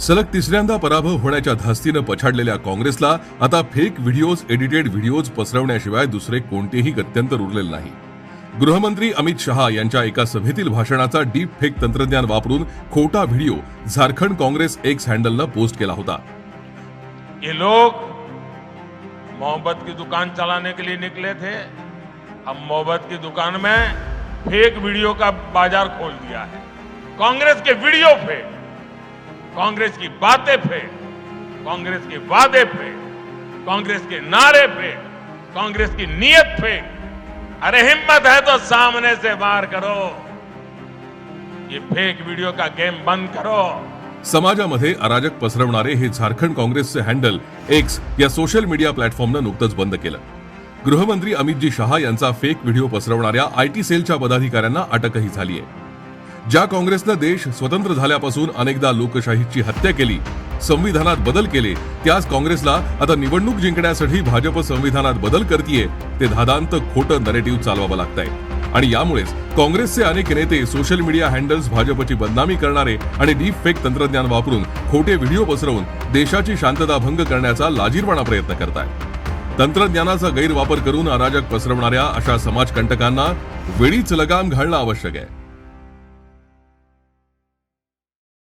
सलग तिसऱ्यांदा पराभव होण्याच्या धास्तीनं पछाडलेल्या काँग्रेसला आता फेक व्हिडिओज एडिटेड व्हिडिओज पसरवण्याशिवाय दुसरे कोणतेही गत्यंतर उरलेलं नाही. गृहमंत्री अमित शहा यांच्या एका सभेतील भाषणाचा डीप फेक तंत्रज्ञान वापरून खोटा व्हिडिओ झारखंड काँग्रेस एक्स हँडलनं पोस्ट केला होता. ये लोग मोहब्बत की दुकान चलाने के लिए निकले थे। अब मोहब्बत की दुकान में फेक वीडियो का बाजार खोल दिया है। कांग्रेस के वीडियो फेक कांग्रेस की बातें फेक कांग्रेस के वादे फेक कांग्रेस के नारे फेक कांग्रेस की नीयत फेक अरे हिम्मत है तो सामने से वार करो। ये फेक वीडियो का गेम बंद करो। समाजामध्ये अराजक पसरवणारे हे झारखंड काँग्रेसचे हँडल एक्स या सोशल मीडिया प्लॅटफॉर्मनं नुकतंच बंद केलं. गृहमंत्री अमितजी शहा यांचा फेक व्हिडिओ पसरवणाऱ्या आयटी सेलच्या पदाधिकाऱ्यांना अटकही झाली आहे ज्या काँग्रेसनं देश स्वतंत्र झाल्यापासून अनेकदा लोकशाहीची हत्या केली संविधानात बदल केले त्याच काँग्रेसला आता निवडणूक जिंकण्यासाठी भाजप संविधानात बदल करतीये ते धादांत खोटं नरेटिव्ह चालवावं लागतंय. आणि यामुळेच काँग्रेसचे अनेक नेते सोशल मीडिया हँडल्स भाजपची बदनामी करणारे आणि डीप फेक तंत्रज्ञान वापरून खोटे व्हिडिओ पसरवून देशाची शांतता भंग करण्याचा लाजीरपणा प्रयत्न करतायत. तंत्रज्ञानाचा गैरवापर करून अराजक पसरवणाऱ्या अशा समाजकंटकांना वेळीच लगाम घालणं आवश्यक आहे.